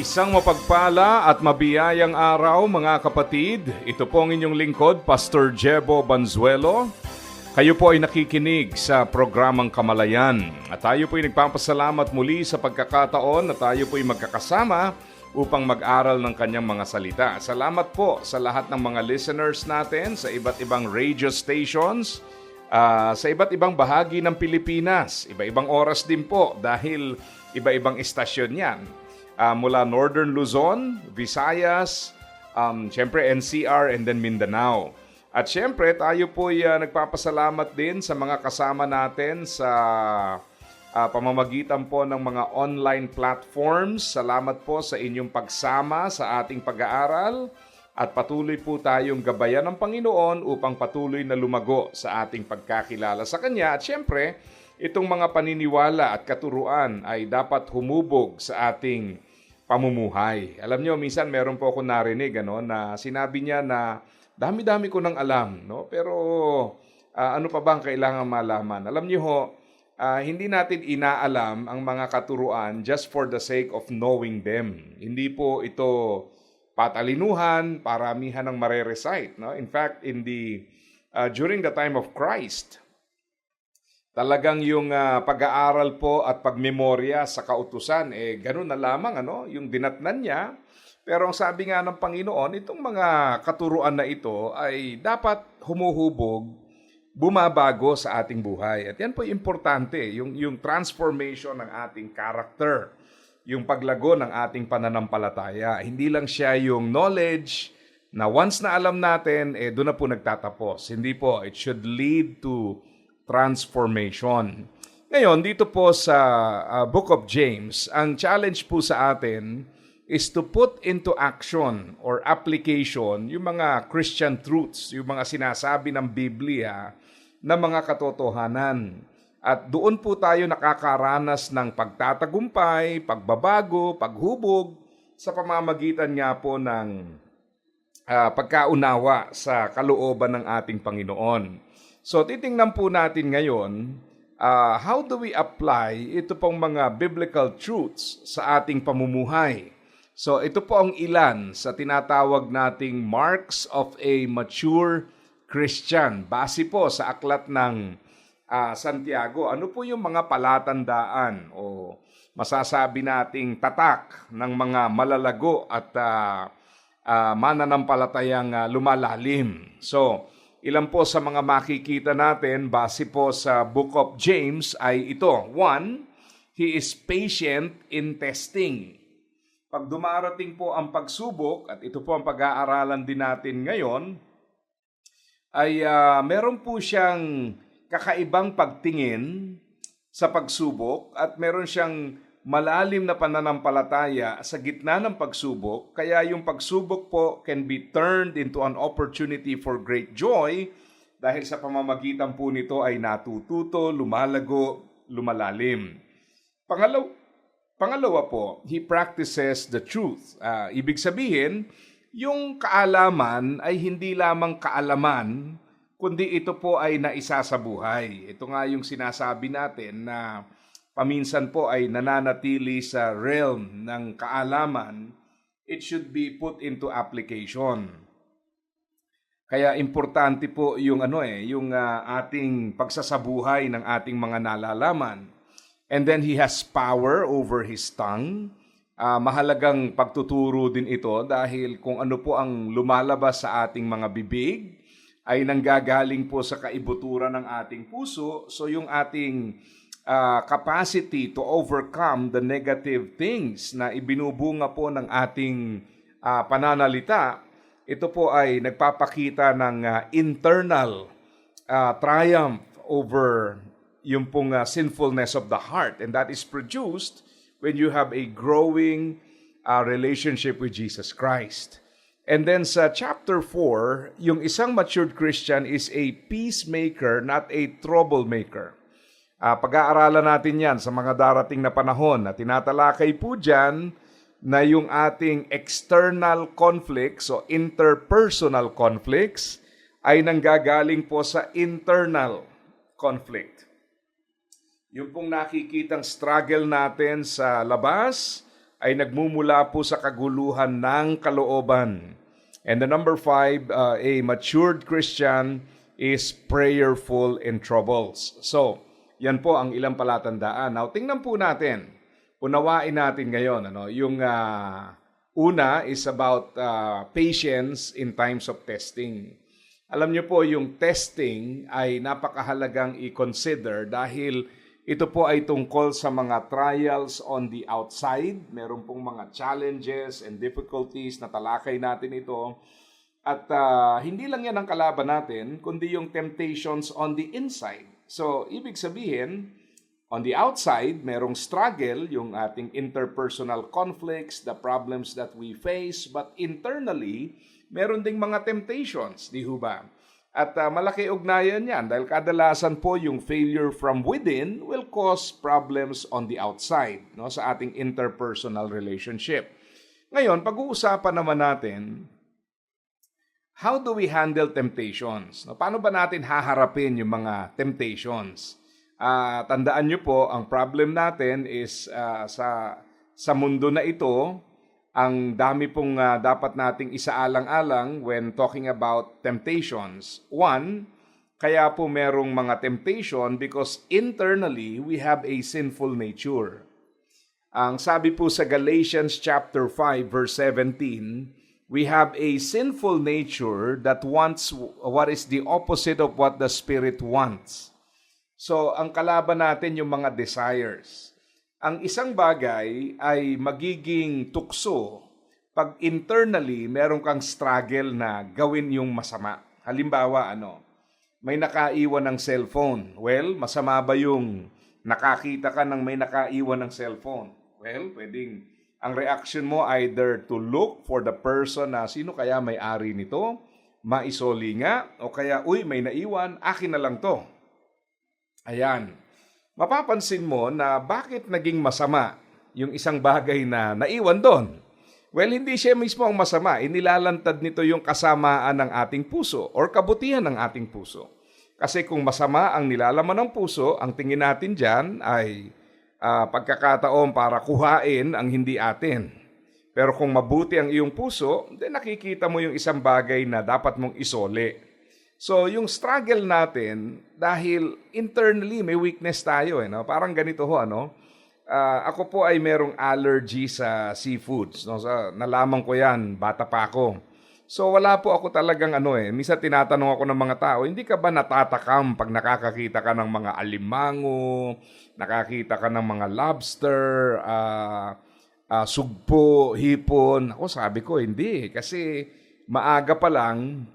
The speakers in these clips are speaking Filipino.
Isang mapagpala at mabiyayang araw mga kapatid. Ito po ang inyong lingkod, Pastor Jebo Banzuelo. Kayo po ay nakikinig sa programang Kamalayan. At tayo po ay nagpapasalamat muli sa pagkakataon na tayo po ay magkakasama upang mag-aral ng kanyang mga salita. Salamat po sa lahat ng mga listeners natin sa iba't ibang radio stations, ah, sa iba't ibang bahagi ng Pilipinas. Iba-ibang oras din po dahil iba-ibang istasyon yan. Ah, mula Northern Luzon, Visayas, um, syempre NCR and then Mindanao. At syempre tayo po ay ah, nagpapasalamat din sa mga kasama natin sa ah, pamamagitan po ng mga online platforms. Salamat po sa inyong pagsama sa ating pag-aaral at patuloy po tayong gabayan ng Panginoon upang patuloy na lumago sa ating pagkakilala sa Kanya. At syempre, itong mga paniniwala at katuruan ay dapat humubog sa ating pamumuhay. Alam nyo, minsan meron po ako narinig ano, na sinabi niya na dami-dami ko nang alam, no? pero ah, ano pa ba ang kailangan malaman? Alam niyo ho, ah, hindi natin inaalam ang mga katuruan just for the sake of knowing them. Hindi po ito patalinuhan, paramihan ng mare-recite. No? In fact, in the, ah, during the time of Christ, Talagang yung ah, pag-aaral po at pagmemorya sa kautusan, eh ganun na lamang, ano, yung dinatnan niya. Pero ang sabi nga ng Panginoon, itong mga katuruan na ito ay dapat humuhubog, bumabago sa ating buhay. At yan po importante, yung, yung transformation ng ating character, yung paglago ng ating pananampalataya. Hindi lang siya yung knowledge na once na alam natin, eh doon na po nagtatapos. Hindi po, it should lead to transformation. Ngayon, dito po sa uh, Book of James, ang challenge po sa atin is to put into action or application yung mga Christian truths, yung mga sinasabi ng Biblia na mga katotohanan. At doon po tayo nakakaranas ng pagtatagumpay, pagbabago, paghubog sa pamamagitan nga po ng ah, pagkaunawa sa kalooban ng ating Panginoon. So titingnan po natin ngayon, ah, how do we apply ito pong mga biblical truths sa ating pamumuhay? So ito po ang ilan sa tinatawag nating marks of a mature Christian. Base po sa aklat ng ah, Santiago, ano po yung mga palatandaan o masasabi nating tatak ng mga malalago at uh, mananampalatayang ah, lumalalim. So, Ilan po sa mga makikita natin base po sa Book of James ay ito. One, he is patient in testing. Pag dumarating po ang pagsubok, at ito po ang pag-aaralan din natin ngayon, ay uh, meron po siyang kakaibang pagtingin sa pagsubok at meron siyang malalim na pananampalataya sa gitna ng pagsubok, kaya yung pagsubok po can be turned into an opportunity for great joy dahil sa pamamagitan po nito ay natututo, lumalago, lumalalim. Pangalaw, pangalawa po, he practices the truth. Uh, ibig sabihin, yung kaalaman ay hindi lamang kaalaman, kundi ito po ay naisa sa buhay. Ito nga yung sinasabi natin na paminsan po ay nananatili sa realm ng kaalaman, it should be put into application. Kaya importante po yung ano eh, yung uh, ating pagsasabuhay ng ating mga nalalaman. And then he has power over his tongue. Uh, mahalagang pagtuturo din ito dahil kung ano po ang lumalabas sa ating mga bibig ay nanggagaling po sa kaibuturan ng ating puso. So yung ating uh, capacity to overcome the negative things na ibinubunga po ng ating uh, pananalita, ito po ay nagpapakita ng uh, internal uh, triumph over yung pong uh, sinfulness of the heart and that is produced when you have a growing uh, relationship with Jesus Christ. And then sa chapter 4, yung isang matured Christian is a peacemaker, not a troublemaker. Ah, pag-aaralan natin yan sa mga darating na panahon na tinatalakay po dyan na yung ating external conflicts o interpersonal conflicts ay nanggagaling po sa internal conflict. Yung pong nakikitang struggle natin sa labas ay nagmumula po sa kaguluhan ng kalooban. And the number five, uh, a matured Christian is prayerful in troubles. So, yan po ang ilang palatandaan. Now, tingnan po natin. Unawain natin ngayon. Ano, yung uh, una is about uh, patience in times of testing. Alam niyo po, yung testing ay napakahalagang i-consider dahil ito po ay tungkol sa mga trials on the outside. Meron pong mga challenges and difficulties na talakay natin ito. At uh, hindi lang yan ang kalaban natin, kundi yung temptations on the inside. So, ibig sabihin, on the outside, merong struggle, yung ating interpersonal conflicts, the problems that we face, but internally, meron ding mga temptations, di ho ba? At uh, malaki ugnayan yan dahil kadalasan po yung failure from within will cause problems on the outside no, sa ating interpersonal relationship. Ngayon, pag-uusapan naman natin, how do we handle temptations? No, paano ba natin haharapin yung mga temptations? Uh, tandaan nyo po, ang problem natin is uh, sa, sa mundo na ito, ang dami pong uh, dapat nating isaalang-alang when talking about temptations. One, kaya po merong mga temptation because internally we have a sinful nature. Ang sabi po sa Galatians chapter 5 verse 17, we have a sinful nature that wants what is the opposite of what the spirit wants. So, ang kalaban natin yung mga desires. Ang isang bagay ay magiging tukso pag internally meron kang struggle na gawin yung masama. Halimbawa, ano, may nakaiwan ng cellphone. Well, masama ba yung nakakita ka ng may nakaiwan ng cellphone? Well, pwedeng ang reaction mo either to look for the person na sino kaya may-ari nito, maisoli nga, o kaya, uy, may naiwan, akin na lang to. Ayan. Mapapansin mo na bakit naging masama yung isang bagay na naiwan doon. Well, hindi siya mismo ang masama. Inilalantad nito yung kasamaan ng ating puso or kabutihan ng ating puso. Kasi kung masama ang nilalaman ng puso, ang tingin natin dyan ay uh, pagkakataon para kuhain ang hindi atin. Pero kung mabuti ang iyong puso, then nakikita mo yung isang bagay na dapat mong isole. So, yung struggle natin, dahil internally may weakness tayo, eh, no? parang ganito ho, ano? Uh, ako po ay merong allergy sa seafoods. No? So, nalaman ko yan, bata pa ako. So, wala po ako talagang ano eh. Misa tinatanong ako ng mga tao, hindi ka ba natatakam pag nakakakita ka ng mga alimango, nakakita ka ng mga lobster, uh, uh, sugpo, hipon? Ako sabi ko, hindi. Kasi maaga pa lang,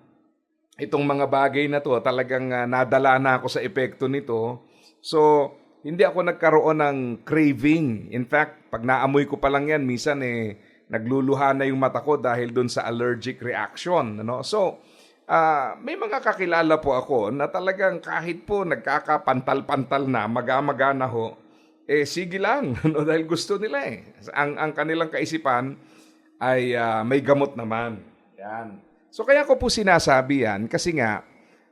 itong mga bagay na to, talagang uh, nadala na ako sa epekto nito. So, hindi ako nagkaroon ng craving. In fact, pag naamoy ko pa lang yan, minsan eh, nagluluha na yung mata ko dahil dun sa allergic reaction. Ano? So, uh, may mga kakilala po ako na talagang kahit po nagkakapantal-pantal na, maga-maga na ho, eh sige lang, no? dahil gusto nila eh. Ang, ang kanilang kaisipan ay uh, may gamot naman. Yan. So kaya ko po sinasabi yan kasi nga,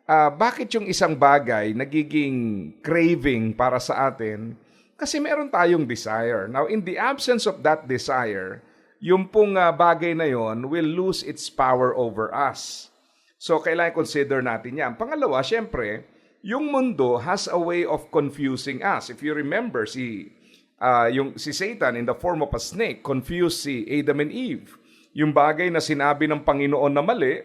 uh, bakit yung isang bagay nagiging craving para sa atin? Kasi meron tayong desire. Now, in the absence of that desire, yung pong uh, bagay na yon will lose its power over us. So, kailangan consider natin yan. Pangalawa, syempre, yung mundo has a way of confusing us. If you remember, si, uh, yung, si Satan in the form of a snake confused si Adam and Eve yung bagay na sinabi ng Panginoon na mali,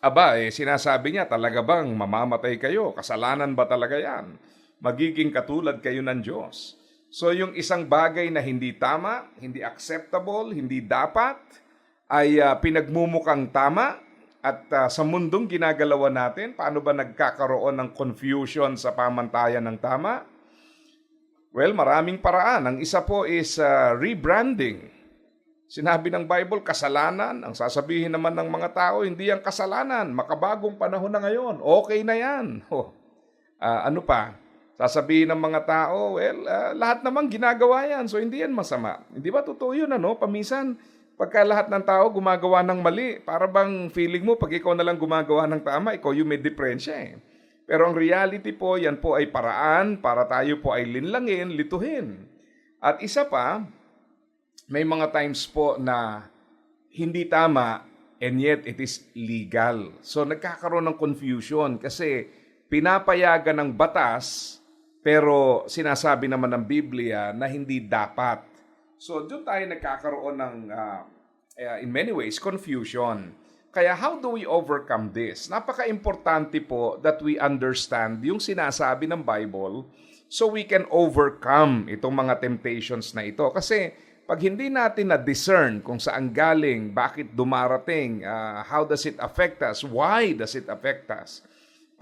aba, eh, sinasabi niya, talaga bang mamamatay kayo? Kasalanan ba talaga yan? Magiging katulad kayo ng Diyos. So yung isang bagay na hindi tama, hindi acceptable, hindi dapat, ay uh, pinagmumukhang tama at uh, sa mundong ginagalawan natin, paano ba nagkakaroon ng confusion sa pamantayan ng tama? Well, maraming paraan. Ang isa po is uh, rebranding. Sinabi ng Bible, kasalanan. Ang sasabihin naman ng mga tao, hindi ang kasalanan. Makabagong panahon na ngayon. Okay na yan. Oh. Ah, ano pa? Sasabihin ng mga tao, well, ah, lahat naman ginagawa yan. So, hindi yan masama. Hindi ba totoo yun, ano? Paminsan, pagka lahat ng tao gumagawa ng mali, para bang feeling mo, pag ikaw na lang gumagawa ng tama, ikaw yung may diferensya eh. Pero ang reality po, yan po ay paraan para tayo po ay linlangin, lituhin. At isa pa, may mga times po na hindi tama and yet it is legal. So nagkakaroon ng confusion kasi pinapayagan ng batas pero sinasabi naman ng Biblia na hindi dapat. So doon tayo nagkakaroon ng eh, in many ways confusion. Kaya how do we overcome this? Napaka-importante po that we understand yung sinasabi ng Bible so we can overcome itong mga temptations na ito. Kasi pag hindi natin na-discern kung saan galing, bakit dumarating, ah, how does it affect us, why does it affect us,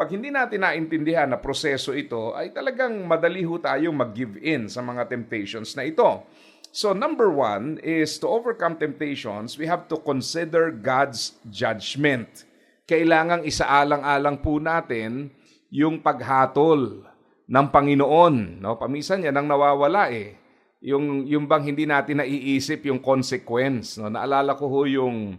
pag hindi natin naintindihan na proseso ito, ay talagang madali ho tayong mag-give in sa mga temptations na ito. So number one is to overcome temptations, we have to consider God's judgment. Kailangang isaalang-alang po natin yung paghatol ng Panginoon. No? Pamisan yan ang nawawala eh. Yung, yung bang hindi natin naiisip yung consequence. No? Naalala ko ho yung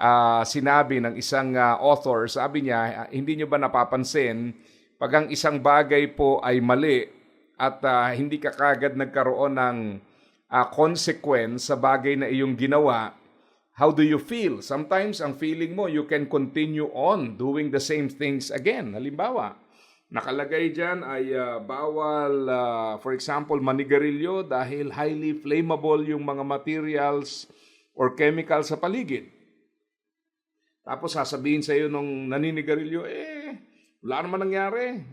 ah, sinabi ng isang ah, author, sabi niya, ah, hindi nyo ba napapansin, pag ang isang bagay po ay mali at ah, hindi ka kagad nagkaroon ng ah, consequence sa bagay na iyong ginawa, how do you feel? Sometimes ang feeling mo, you can continue on doing the same things again. Halimbawa, nakalagay dyan ay ah, bawal, ah, for example, manigarilyo dahil highly flammable yung mga materials or chemicals sa paligid. Tapos sasabihin sa iyo nung naninigarilyo, eh, wala naman nangyari.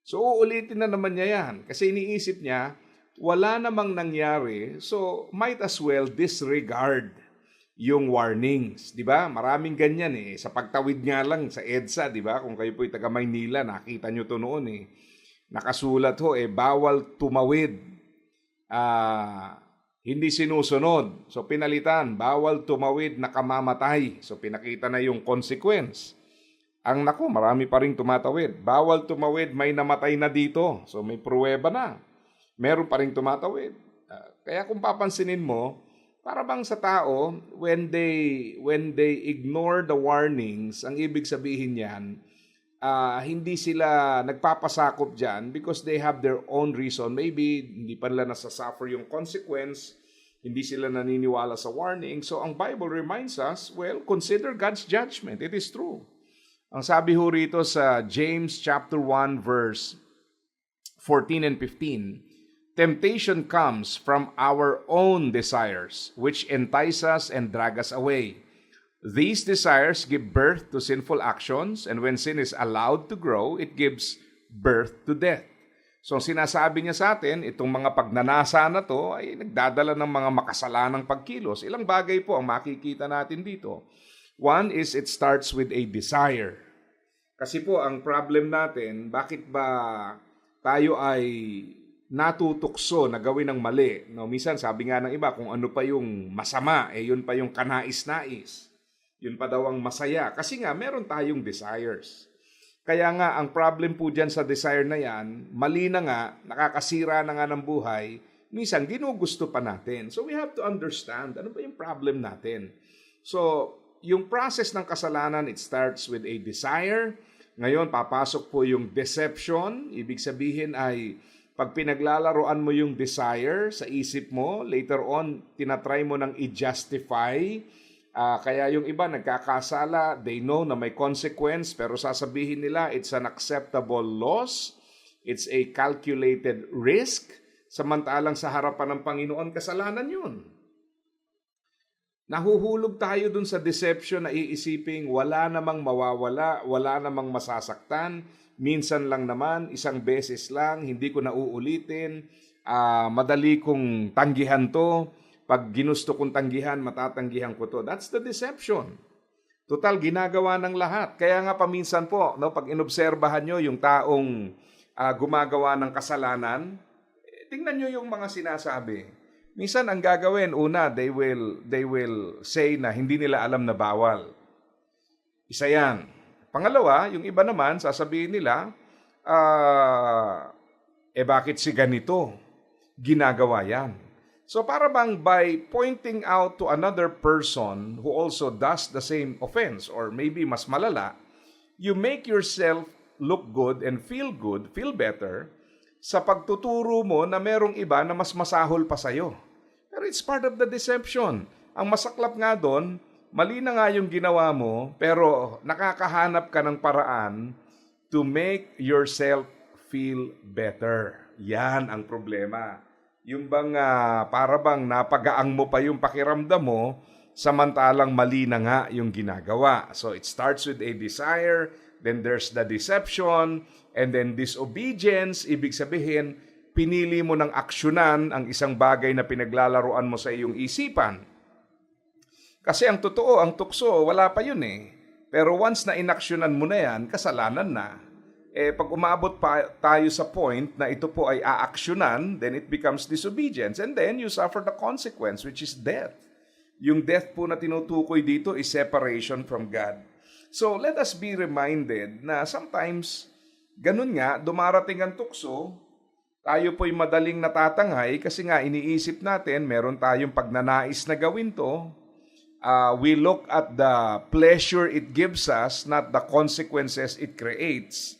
So uulitin na naman niya yan. Kasi iniisip niya, wala namang nangyari, so might as well disregard yung warnings, di ba? Maraming ganyan eh. Sa pagtawid nga lang sa EDSA, di ba? Kung kayo po'y taga Maynila, nakita nyo to noon eh. Nakasulat ho eh, bawal tumawid. Ah, hindi sinusunod. So pinalitan, bawal tumawid na kamamatay. So pinakita na yung consequence. Ang nako, marami pa rin tumatawid. Bawal tumawid, may namatay na dito. So may pruweba na. Meron pa rin tumatawid. Ah, kaya kung papansinin mo, para bang sa tao, when they when they ignore the warnings, ang ibig sabihin niyan, ah, hindi sila nagpapasakop dyan because they have their own reason. Maybe hindi pa nila nasasuffer yung consequence, hindi sila naniniwala sa warning. So ang Bible reminds us, well, consider God's judgment. It is true. Ang sabi ho rito sa James chapter 1 verse 14 and 15, Temptation comes from our own desires, which entice us and drag us away. These desires give birth to sinful actions, and when sin is allowed to grow, it gives birth to death. So ang sinasabi niya sa atin, itong mga pagnanasa na to ay nagdadala ng mga makasalanang pagkilos. Ilang bagay po ang makikita natin dito. One is it starts with a desire. Kasi po ang problem natin, bakit ba tayo ay natutukso na gawin ng mali? No, minsan sabi nga ng iba, kung ano pa yung masama, eh yun pa yung kanais-nais. Yun pa daw ang masaya. Kasi nga, meron tayong desires. Kaya nga, ang problem po dyan sa desire na yan, mali na nga, nakakasira na nga ng buhay, minsan ginugusto pa natin. So we have to understand, ano ba yung problem natin? So, yung process ng kasalanan, it starts with a desire. Ngayon, papasok po yung deception. Ibig sabihin ay, pag pinaglalaroan mo yung desire sa isip mo, later on, tinatry mo nang i-justify. Ah, kaya yung iba nagkakasala, they know na may consequence, pero sasabihin nila it's an acceptable loss, it's a calculated risk, samantalang sa harapan ng Panginoon, kasalanan yun. Nahuhulog tayo dun sa deception na iisiping wala namang mawawala, wala namang masasaktan, minsan lang naman, isang beses lang, hindi ko na uulitin, ah, madali kong tanggihan to, pag ginusto kong tanggihan, matatanggihan ko to. That's the deception. Total, ginagawa ng lahat. Kaya nga paminsan po, no, pag inobserbahan nyo yung taong ah, gumagawa ng kasalanan, eh, tingnan nyo yung mga sinasabi. Minsan ang gagawin, una, they will, they will say na hindi nila alam na bawal. Isa yan. Pangalawa, yung iba naman, sasabihin nila, ah, eh bakit si ganito? Ginagawa yan. So para bang by pointing out to another person who also does the same offense or maybe mas malala, you make yourself look good and feel good, feel better sa pagtuturo mo na merong iba na mas masahol pa sa'yo. Pero it's part of the deception. Ang masaklap nga doon, mali na nga yung ginawa mo, pero nakakahanap ka ng paraan to make yourself feel better. Yan ang problema. Yung bang ah, para bang napagaang mo pa yung pakiramdam mo, samantalang mali na nga yung ginagawa. So it starts with a desire, then there's the deception, and then disobedience, ibig sabihin, pinili mo ng aksyonan ang isang bagay na pinaglalaroan mo sa iyong isipan. Kasi ang totoo, ang tukso, wala pa yun eh. Pero once na inaksyonan mo na yan, kasalanan na. Eh, pag umabot pa tayo sa point na ito po ay aaksyonan, then it becomes disobedience. And then you suffer the consequence, which is death. Yung death po na tinutukoy dito is separation from God. So let us be reminded na sometimes, ganun nga, dumarating ang tukso, tayo po'y madaling natatanghay kasi nga iniisip natin, meron tayong pagnanais na gawin to, uh, we look at the pleasure it gives us, not the consequences it creates.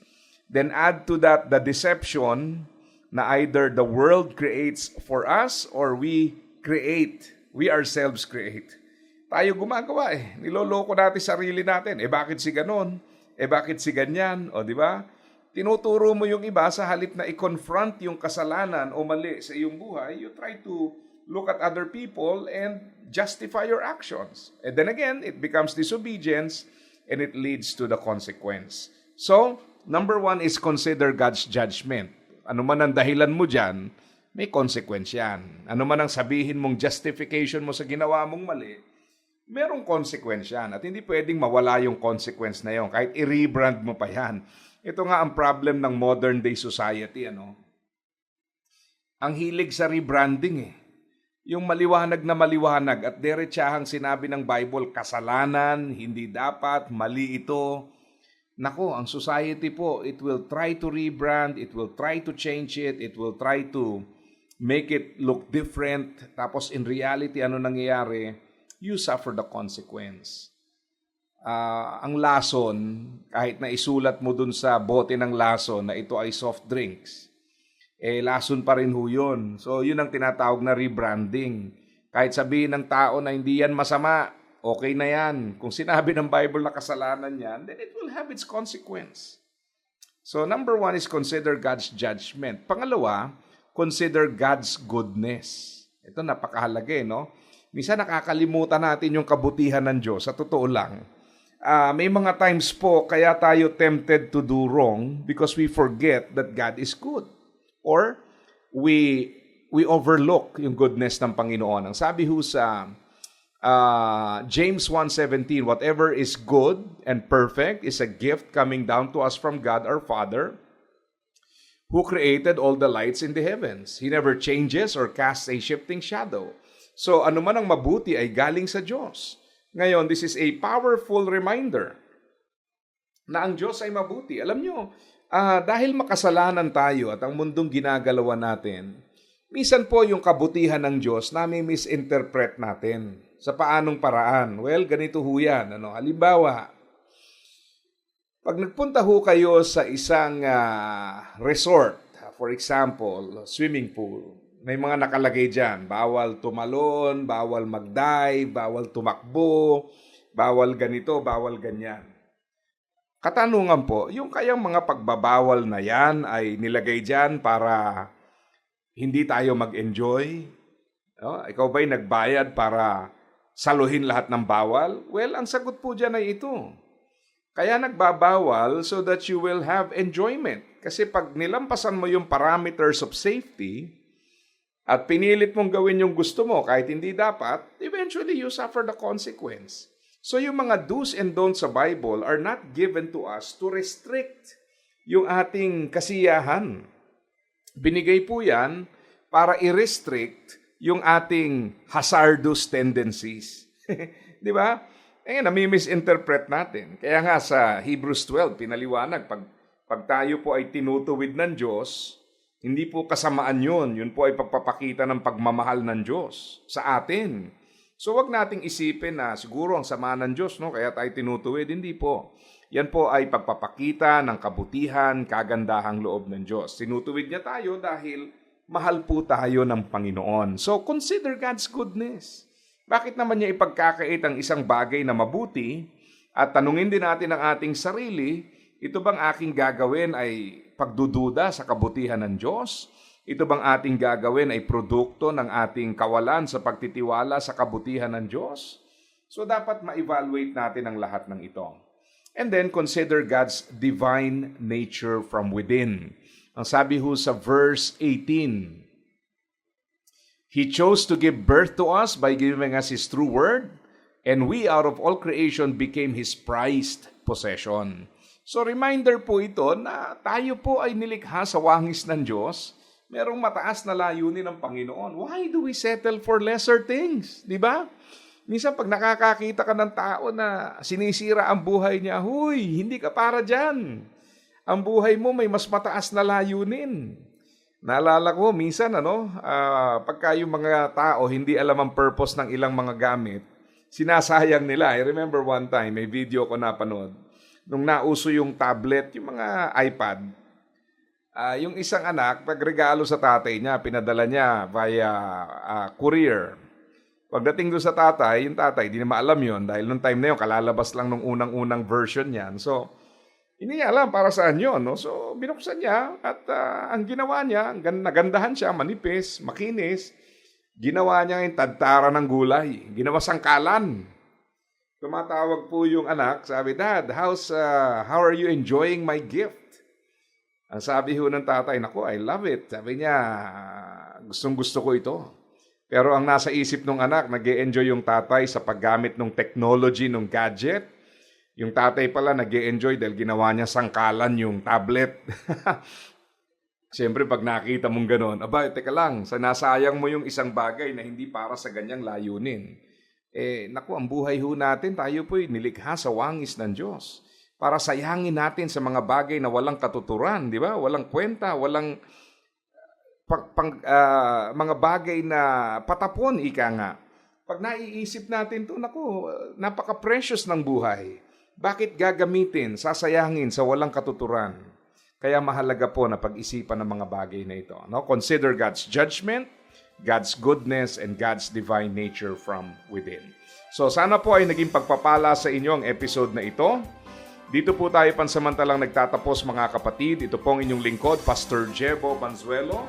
Then add to that the deception na either the world creates for us or we create. We ourselves create. Tayo gumagawa eh. Niloloko natin sarili natin. Eh bakit si ganon? Eh bakit si ganyan? O di ba? Tinuturo mo yung iba sa halip na i-confront yung kasalanan o mali sa iyong buhay, you try to look at other people and justify your actions. And then again, it becomes disobedience and it leads to the consequence. So, number one is consider God's judgment. Ano man ang dahilan mo dyan, may consequence yan. Ano man ang sabihin mong justification mo sa ginawa mong mali, merong consequence yan. At hindi pwedeng mawala yung consequence na yon kahit i-rebrand mo pa yan. Ito nga ang problem ng modern day society. Ano? Ang hilig sa rebranding eh. Yung maliwanag na maliwanag at diretsahang sinabi ng Bible, kasalanan, hindi dapat, mali ito. Nako, ang society po, it will try to rebrand, it will try to change it, it will try to make it look different. Tapos in reality, ano nangyayari? You suffer the consequence. Ah, ang lason, kahit na isulat mo dun sa bote ng lason na ito ay soft drinks, eh lason pa rin ho yun. So yun ang tinatawag na rebranding. Kahit sabihin ng tao na hindi yan masama, okay na yan. Kung sinabi ng Bible na kasalanan yan, then it will have its consequence. So number one is consider God's judgment. Pangalawa, consider God's goodness. Ito napakahalaga eh, no? Minsan nakakalimutan natin yung kabutihan ng Diyos. Sa totoo lang, Ah, may mga times po kaya tayo tempted to do wrong because we forget that God is good. Or we we overlook yung goodness ng Panginoon. Ang sabi ho sa ah, James 1:17, whatever is good and perfect is a gift coming down to us from God our Father who created all the lights in the heavens. He never changes or casts a shifting shadow. So ano man ang mabuti ay galing sa Diyos. Ngayon, this is a powerful reminder na ang Diyos ay mabuti. Alam nyo, ah, dahil makasalanan tayo at ang mundong ginagalawan natin, minsan po yung kabutihan ng Diyos namin misinterpret natin. Sa paanong paraan? Well, ganito ho yan. Ano? Halimbawa, pag nagpunta ho kayo sa isang ah, resort, for example, swimming pool, may mga nakalagay dyan, bawal tumalon, bawal mag-dive, bawal tumakbo, bawal ganito, bawal ganyan. Katanungan po, yung kayang mga pagbabawal na yan ay nilagay dyan para hindi tayo mag-enjoy? No? Ikaw ba'y nagbayad para saluhin lahat ng bawal? Well, ang sagot po dyan ay ito. Kaya nagbabawal so that you will have enjoyment. Kasi pag nilampasan mo yung parameters of safety at pinilit mong gawin yung gusto mo kahit hindi dapat, eventually you suffer the consequence. So yung mga do's and don'ts sa Bible are not given to us to restrict yung ating kasiyahan. Binigay po yan para i-restrict yung ating hazardous tendencies. Di ba? Eh, nami-misinterpret natin. Kaya nga sa Hebrews 12, pinaliwanag, pag, pag tayo po ay tinutuwid ng Diyos, hindi po kasamaan yun. Yun po ay pagpapakita ng pagmamahal ng Diyos sa atin. So wag nating isipin na siguro ang sama ng Diyos, no? kaya tayo tinutuwid. Hindi po. Yan po ay pagpapakita ng kabutihan, kagandahang loob ng Diyos. Tinutuwid niya tayo dahil mahal po tayo ng Panginoon. So consider God's goodness. Bakit naman niya ipagkakait ang isang bagay na mabuti at tanungin din natin ang ating sarili, ito bang aking gagawin ay pagdududa sa kabutihan ng Diyos? Ito bang ating gagawin ay produkto ng ating kawalan sa pagtitiwala sa kabutihan ng Diyos? So dapat ma-evaluate natin ang lahat ng ito. And then consider God's divine nature from within. Ang sabi ho sa verse 18, He chose to give birth to us by giving us His true word, and we out of all creation became His prized possession. So reminder po ito na tayo po ay nilikha sa wangis ng Diyos. Merong mataas na layunin ng Panginoon. Why do we settle for lesser things? Di ba? Minsan pag nakakakita ka ng tao na sinisira ang buhay niya, huy, hindi ka para dyan. Ang buhay mo may mas mataas na layunin. Naalala ko, minsan, ano, ah, pagka yung mga tao hindi alam ang purpose ng ilang mga gamit, sinasayang nila. I remember one time, may video ko napanood, nung nauso yung tablet, yung mga iPad, ah, yung isang anak, nagregalo sa tatay niya, pinadala niya via ah, courier. Pagdating doon sa tatay, yung tatay, di na maalam yon dahil nung time na yun, kalalabas lang nung unang-unang version niyan. So, hindi niya alam para saan yun. No? So, binuksan niya at ah, ang ginawa niya, nagandahan siya, manipis, makinis. Ginawa niya yung tadtara ng gulay. Ginawa sangkalan. Tumatawag po yung anak, sabi, Dad, how's, ah, how are you enjoying my gift? Ang sabi ho ng tatay, nako, I love it. Sabi niya, gustong gusto ko ito. Pero ang nasa isip ng anak, nag enjoy yung tatay sa paggamit ng technology, ng gadget. Yung tatay pala nag enjoy dahil ginawa niya sangkalan yung tablet. Siyempre, pag nakita mong ganon, aba, teka lang, sanasayang mo yung isang bagay na hindi para sa ganyang layunin. Eh, naku, ang buhay ho natin, tayo po'y nilikha sa wangis ng Diyos. Para sayangin natin sa mga bagay na walang katuturan, di ba? Walang kwenta, walang pang, pang, ah, mga bagay na patapon, ika nga. Pag naiisip natin to, naku, napaka-precious ng buhay. Bakit gagamitin, sasayangin sa walang katuturan? Kaya mahalaga po na pag-isipan ng mga bagay na ito. No? Consider God's judgment, God's goodness, and God's divine nature from within. So sana po ay naging pagpapala sa inyo ang episode na ito. Dito po tayo pansamantalang nagtatapos mga kapatid. Ito pong inyong lingkod, Pastor Jebo Banzuelo.